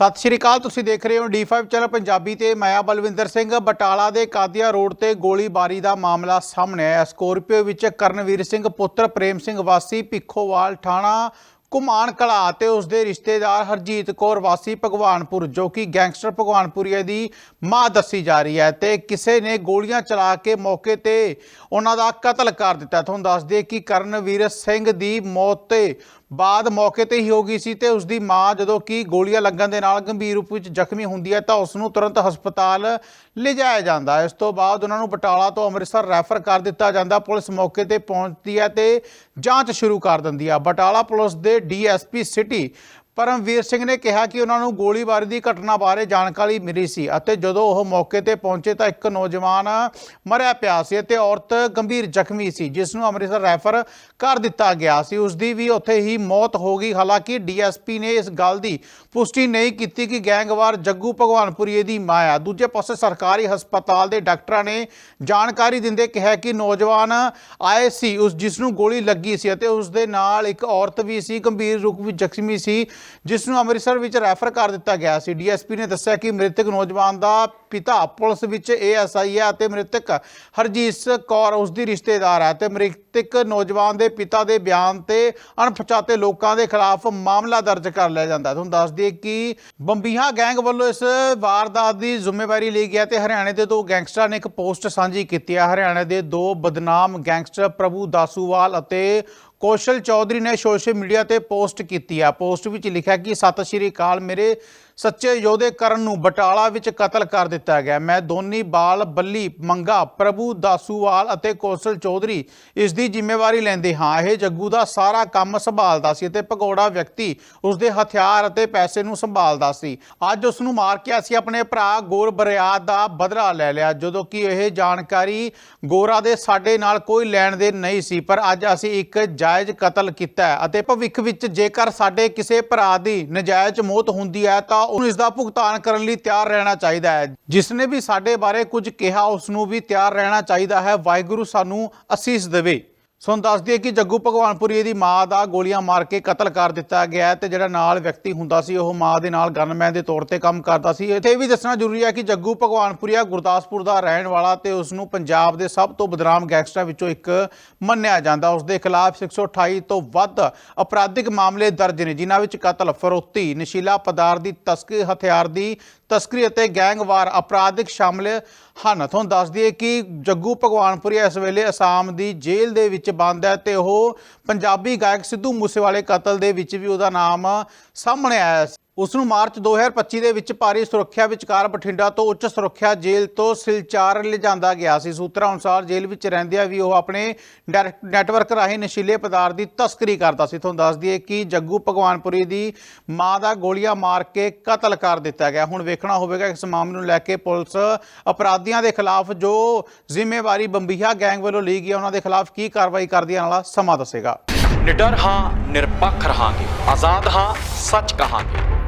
ਸਤਿ ਸ਼੍ਰੀ ਅਕਾਲ, ਤੁਸੀਂ ਦੇਖ ਰਹੇ ਹੋ D5 ਚੈਨਲ ਪੰਜਾਬੀ ਤੇ ਮੈਂ ਬਲਵਿੰਦਰ ਸਿੰਘ। ਬਟਾਲਾ ਦੇ ਕਾਦੀਆ ਰੋਡ ਤੇ ਗੋਲੀਬਾਰੀ ਦਾ ਮਾਮਲਾ ਸਾਹਮਣੇ ਆਇਆ। ਸਕੋਰਪੀਓ ਵਿੱਚ ਕਰਨਵੀਰ ਸਿੰਘ, ਪੁੱਤਰ ਪ੍ਰੇਮ ਸਿੰਘ ਵਾਸੀ, ਭਿੱਖੋਵਾਲ ਥਾਣਾ ਕੁਮਾਨ ਕਲਾ ਤੇ ਉਸ ਦੇ ਰਿਸ਼ਤੇਦਾਰ ਹਰਜੀਤ ਕੌਰ ਵਾਸੀ ਭਗਵਾਨਪੁਰ, ਜੋ ਕਿ ਗੈਂਗਸਟਰ ਭਗਵਾਨਪੁਰੀਆ ਦੀ ਮਾਂ ਦੱਸੀ ਜਾ ਰਹੀ ਹੈ ਤੇ ਕਿਸੇ ਨੇ ਗੋਲੀਆਂ ਚਲਾ ਕੇ ਮੌਕੇ ਤੇ ਉਹਨਾਂ ਦਾ ਕਤਲ ਕਰ ਦਿੱਤਾ। ਤੁਹਾਨੂੰ ਦੱਸ ਦਈਏ ਕਿ ਕਰਨਵੀਰ ਸਿੰਘ ਦੀ ਮੌਤ ਤੇ ਬਾਅਦ ਮੌਕੇ ਤੇ ਹੀ ਹੋ ਗਈ ਸੀ ਤੇ ਉਸ ਦੀ ਮਾਂ ਜਦੋਂ ਕਿ ਗੋਲੀਆਂ ਲੱਗਣ ਦੇ ਨਾਲ ਗੰਭੀਰ ਰੂਪ ਵਿੱਚ ਜ਼ਖਮੀ ਹੁੰਦੀ ਹੈ ਤਾਂ ਉਸ ਨੂੰ ਤੁਰੰਤ ਹਸਪਤਾਲ ਲਿਜਾਇਆ ਜਾਂਦਾ ਹੈ। ਇਸ ਤੋਂ ਬਾਅਦ ਉਹਨਾਂ ਨੂੰ ਬਟਾਲਾ ਤੋਂ ਅੰਮ੍ਰਿਤਸਰ ਰੈਫਰ ਕਰ ਦਿੱਤਾ ਜਾਂਦਾ। ਪੁਲਿਸ ਮੌਕੇ ਤੇ ਪਹੁੰਚਦੀ ਹੈ ਤੇ ਜਾਂਚ ਸ਼ੁਰੂ ਕਰ ਦਿੰਦੀ ਹੈ। ਬਟਾਲਾ ਪੁਲਿਸ ਦੇ ਡੀਐਸਪੀ ਸਿਟੀ ਪਰਮਵੀਰ ਸਿੰਘ ਨੇ ਕਿਹਾ ਕਿ ਉਹਨਾਂ ਨੂੰ ਗੋਲੀਬਾਰੀ ਦੀ ਘਟਨਾ ਬਾਰੇ ਜਾਣਕਾਰੀ ਮਿਲੀ ਸੀ ਅਤੇ ਜਦੋਂ ਉਹ ਮੌਕੇ ਤੇ ਪਹੁੰਚੇ ਤਾਂ ਇੱਕ ਨੌਜਵਾਨ ਮਰਿਆ ਪਿਆ ਸੀ ਅਤੇ ਔਰਤ ਗੰਭੀਰ ਜ਼ਖਮੀ ਸੀ, ਜਿਸ ਨੂੰ ਅੰਮ੍ਰਿਤਸਰ ਰੈਫਰ ਕਰ ਦਿੱਤਾ ਗਿਆ ਸੀ। ਉਸ ਦੀ ਵੀ ਉੱਥੇ ਹੀ ਮੌਤ ਹੋ ਗਈ। ਹਾਲਾਂਕਿ ਡੀਐਸਪੀ ਨੇ ਇਸ ਗੱਲ ਦੀ ਪੁਸ਼ਟੀ ਨਹੀਂ ਕੀਤੀ ਕਿ ਗੈਂਗਵਾਰ ਜੱਗੂ ਭਗਵਾਨਪੁਰੀਏ ਦੀ ਮਾਂ ਆ ਦੂਜੇ ਪਾਸੇ ਸਰਕਾਰੀ ਹਸਪਤਾਲ ਦੇ ਡਾਕਟਰਾਂ ਨੇ ਜਾਣਕਾਰੀ ਦਿੰਦੇ ਕਿਹਾ ਕਿ ਨੌਜਵਾਨ ਆਏ ਸੀ, ਉਸ ਜਿਸ ਨੂੰ ਗੋਲੀ ਲੱਗੀ ਸੀ ਅਤੇ ਉਸ ਦੇ ਨਾਲ ਇੱਕ ਔਰਤ ਵੀ ਸੀ, ਗੰਭੀਰ ਰੂਪ ਵਿੱਚ ਜ਼ਖਮੀ ਸੀ। ਜਿਸ ਨੂੰ ਅੰਮ੍ਰਿਤਸਰ ਵਿੱਚ ਰੈਫਰ ਕਰ ਦਿੱਤਾ ਗਿਆ ਸੀ। ਡੀਐਸਪੀ ਨੇ ਦੱਸਿਆ ਕਿ ਮ੍ਰਿਤਕ ਨੌਜਵਾਨ ਦਾ ਪਿਤਾ ਪੁਲਿਸ ਵਿੱਚ ਏਐਸਆਈ ਹੈ ਅਤੇ ਮ੍ਰਿਤਕ ਹਰਜੀਤ ਕੌਰ ਉਸ ਦੀ ਰਿਸ਼ਤੇਦਾਰ ਹੈ ਤੇ ਮ੍ਰਿਤਕ ਨੌਜਵਾਨ ਦੇ ਪਿਤਾ ਦੇ ਬਿਆਨ ਤੇ ਅਣਪਛਾਤੇ ਲੋਕਾਂ ਦੇ ਖਿਲਾਫ ਮਾਮਲਾ ਦਰਜ ਕਰ ਲਿਆ ਜਾਂਦਾ ਤੁਹਾਨੂੰ ਦੱਸ ਦਈਏ ਕਿ ਬੰਬੀਹਾ ਗੈਂਗ ਵੱਲੋਂ ਇਸ ਵਾਰਦਾਤ ਦੀ ਜ਼ਿੰਮੇਵਾਰੀ ਲਈ ਗਿਆ ਤੇ ਹਰਿਆਣੇ ਦੇ ਦੋ ਗੈਂਗਸਟਰਾਂ ਨੇ ਇੱਕ ਪੋਸਟ ਸਾਂਝੀ ਕੀਤੀ ਹੈ। ਹਰਿਆਣੇ ਦੇ ਦੋ ਬਦਨਾਮ ਗੈਂਗਸਟਰ ਪ੍ਰਭੂ ਦਾਸੂਵਾਲ ਅਤੇ ਕੌਸ਼ਲ ਚੌਧਰੀ ਨੇ ਸੋਸ਼ਲ ਮੀਡੀਆ ਤੇ ਪੋਸਟ ਕੀਤੀ ਆ। ਪੋਸਟ ਵਿੱਚ ਲਿਖਿਆ ਕਿ, ਸਤਿ ਸ਼੍ਰੀ ਅਕਾਲ ਮੇਰੇ ਸੱਚੇ ਯੋਧੇ ਕਰਨ ਨੂੰ ਬਟਾਲਾ ਵਿੱਚ ਕਤਲ ਕਰ ਦਿੱਤਾ ਗਿਆ। ਮੈਂ ਦੋਨੀ ਬਾਲ ਬੱਲੀ ਮੰਗਾ, ਪ੍ਰਭੂ ਦਾਸੂਵਾਲ ਅਤੇ ਕੌਸ਼ਲ ਚੌਧਰੀ ਇਸ ਦੀ ਜ਼ਿੰਮੇਵਾਰੀ ਲੈਂਦੇ ਹਾਂ। ਇਹ ਜੱਗੂ ਦਾ ਸਾਰਾ ਕੰਮ ਸੰਭਾਲਦਾ ਸੀ ਅਤੇ ਭਗੌੜਾ ਵਿਅਕਤੀ ਉਸ ਦੇ ਹਥਿਆਰ ਅਤੇ ਪੈਸੇ ਨੂੰ ਸੰਭਾਲਦਾ ਸੀ। ਅੱਜ ਉਸ ਨੂੰ ਮਾਰ ਕੇ ਅਸੀਂ ਆਪਣੇ ਭਰਾ ਗੋਰ ਬਰਿਆਦ ਦਾ ਬਦਲਾ ਲੈ ਲਿਆ, ਜਦੋਂ ਕਿ ਇਹ ਜਾਣਕਾਰੀ ਗੋਰਾ ਦੇ ਸਾਡੇ ਨਾਲ ਕੋਈ ਲੈਣ ਦੇਣ ਨਹੀਂ ਸੀ, ਪਰ ਅੱਜ ਅਸੀਂ ਇੱਕ ਜਾਇਜ਼ ਕਤਲ ਕੀਤਾ ਅਤੇ ਭਵਿੱਖ ਵਿੱਚ ਜੇਕਰ ਸਾਡੇ ਕਿਸੇ ਭਰਾ ਦੀ ਨਜਾਇਜ਼ ਮੌਤ ਹੁੰਦੀ ਹੈ ਤਾਂ ਉਹਨੂੰ ਇਸ ਦਾ ਭੁਗਤਾਨ ਕਰਨ ਲਈ ਤਿਆਰ ਰਹਿਣਾ ਚਾਹੀਦਾ ਹੈ। ਜਿਸ ਨੇ ਵੀ ਸਾਡੇ ਬਾਰੇ ਕੁਝ ਕਿਹਾ, ਉਸ ਨੂੰ ਵੀ ਤਿਆਰ ਰਹਿਣਾ ਚਾਹੀਦਾ ਹੈ। ਵਾਹਿਗੁਰੂ ਸਾਨੂੰ ਅਸੀਸ ਦੇਵੇ। ਤੁਹਾਨੂੰ ਹੁਣ ਦੱਸ ਦਈਏ ਕਿ ਜੱਗੂ ਭਗਵਾਨਪੁਰੀ ਦੀ ਮਾਂ ਦਾ ਗੋਲੀਆਂ ਮਾਰ ਕੇ ਕਤਲ ਕਰ ਦਿੱਤਾ ਗਿਆ ਹੈ ਤੇ ਜਿਹੜਾ ਨਾਲ ਵਿਅਕਤੀ ਹੁੰਦਾ ਸੀ, ਉਹ ਮਾਂ ਦੇ ਨਾਲ ਗਨਮੈਨ ਦੇ ਤੌਰ ਤੇ ਕੰਮ ਕਰਦਾ ਸੀ। ਇੱਥੇ ਇਹ ਵੀ ਦੱਸਣਾ ਜ਼ਰੂਰੀ ਹੈ ਕਿ ਜੱਗੂ ਭਗਵਾਨਪੁਰੀਆ ਗੁਰਦਾਸਪੁਰ ਦਾ ਰਹਿਣ ਵਾਲਾ ਤੇ ਉਸ ਨੂੰ ਪੰਜਾਬ ਦੇ ਸਭ ਤੋਂ ਬਦਨਾਮ ਗੈਂਗਸਟਰਾਂ ਵਿੱਚੋਂ ਇੱਕ ਮੰਨਿਆ ਜਾਂਦਾ। ਉਸ ਦੇ ਖਿਲਾਫ 128 ਤੋਂ ਵੱਧ ਅਪਰਾਧਿਕ ਮਾਮਲੇ ਦਰਜ ਨੇ, ਜਿਨ੍ਹਾਂ ਵਿੱਚ ਕਤਲ, ਫਰੋਤੀ, ਨਸ਼ੀਲਾ ਪਦਾਰਥ ਦੀ ਤਸਕਰੀ, ਹਥਿਆਰ ਦੀ ਤਸਕਰੀ ਅਤੇ ਗੈਂਗਵਾਰ ਅਪਰਾਧਿਕ ਸ਼ਾਮਲ ਹਨ। ਤੁਹਾਨੂੰ ਦੱਸ ਦਈਏ ਕਿ ਜੱਗੂ ਭਗਵਾਨਪੁਰੀ ਇਸ ਵੇਲੇ ਅਸਾਮ ਦੀ ਜੇਲ੍ਹ ਦੇ ਵਿੱਚ ਬੰਦ ਹੈ ਤੇ ਉਹ ਪੰਜਾਬੀ ਗਾਇਕ ਸਿੱਧੂ ਮੂਸੇਵਾਲੇ ਕਤਲ ਦੇ ਵਿੱਚ ਵੀ ਉਹਦਾ ਨਾਮ ਸਾਹਮਣੇ ਆਇਆ ਉਸ ਨੂੰ ਮਾਰਚ 2025 ਦੇ ਵਿੱਚ ਭਾਰੀ ਸੁਰੱਖਿਆ ਵਿਚਕਾਰ ਬਠਿੰਡਾ ਤੋਂ ਉੱਚ ਸੁਰੱਖਿਆ ਜੇਲ੍ਹ ਤੋਂ ਸਿਲਚਾਰ ਲਿਜਾਂਦਾ ਗਿਆ ਸੀ। ਸੂਤਰਾਂ ਅਨੁਸਾਰ ਜੇਲ੍ਹ ਵਿੱਚ ਰਹਿੰਦਿਆਂ ਵੀ ਉਹ ਆਪਣੇ ਡਾਇਰੈਕਟ ਨੈਟਵਰਕ ਰਾਹੀਂ ਨਸ਼ੀਲੇ ਪਦਾਰਥ ਦੀ ਤਸਕਰੀ ਕਰਦਾ ਸੀ। ਤੁਹਾਨੂੰ ਦੱਸ ਦਈਏ ਕਿ ਜੱਗੂ ਭਗਵਾਨਪੁਰੀ ਦੀ ਮਾਂ ਦਾ ਗੋਲੀਆਂ ਮਾਰ ਕੇ ਕਤਲ ਕਰ ਦਿੱਤਾ ਗਿਆ। ਹੁਣ ਵੇਖਣਾ ਹੋਵੇਗਾ ਇਸ ਮਾਮਲੇ ਨੂੰ ਲੈ ਕੇ ਪੁਲਿਸ ਅਪਰਾਧੀਆਂ ਦੇ ਖਿਲਾਫ ਜੋ ਜ਼ਿੰਮੇਵਾਰੀ ਬੰਬੀਹਾ ਗੈਂਗ ਵੱਲੋਂ ਲਈ ਗਈ ਉਹਨਾਂ ਦੇ ਖਿਲਾਫ ਕੀ ਕਾਰਵਾਈ ਕਰਦੀ ਹੈ ਵਾਲਾ ਸਮਾਂ ਦੱਸੇਗਾ। ਨਿਡਰ ਹਾਂ, ਨਿਰਪੱਖ ਰਹਾਂਗੇ। ਆਜ਼ਾਦ ਹਾਂ, ਸੱਚ ਕਹਾਂਗੇ।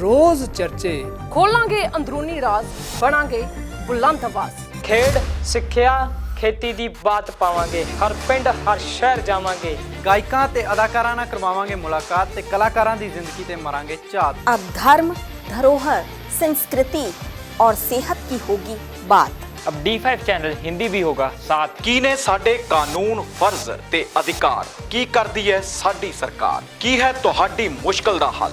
ਰੋਜ਼ ਚਰਚੇ ਖੋਲਾਂਗੇ ਅੰਦਰੂਨੀ ਰਾਜ਼ ਬਣਾਂਗੇ ਬੁਲੰਦ ਆਵਾਜ਼ ਖੇਡ ਸਿੱਖਿਆ ਖੇਤੀ ਦੀ ਬਾਤ ਪਾਵਾਂਗੇ ਹਰ ਪਿੰਡ ਹਰ ਸ਼ਹਿਰ ਜਾਵਾਂਗੇ ਗਾਇਕਾਂ ਤੇ ਅਦਾਕਾਰਾਂ ਨਾਲ ਕਰਵਾਵਾਂਗੇ ਮੁਲਾਕਾਤ ਤੇ ਕਲਾਕਾਰਾਂ ਦੀ ਜ਼ਿੰਦਗੀ ਤੇ ਮਾਰਾਂਗੇ ਝਾਤ अब धर्म धरोहर संस्कृति और सेहत की होगी बात अब D5 ਚੈਨਲ ਹਿੰਦੀ ਵੀ ਹੋਗਾ ਸਾਥ ਕੀ ਨੇ ਸਾਡੇ ਕਾਨੂੰਨ ਫਰਜ਼ ਤੇ ਅਧਿਕਾਰ ਕੀ ਕਰਦੀ ਹੈ ਸਾਡੀ ਸਰਕਾਰ ਕੀ ਹੈ ਤੁਹਾਡੀ ਮੁਸ਼ਕਲ ਦਾ ਹੱਲ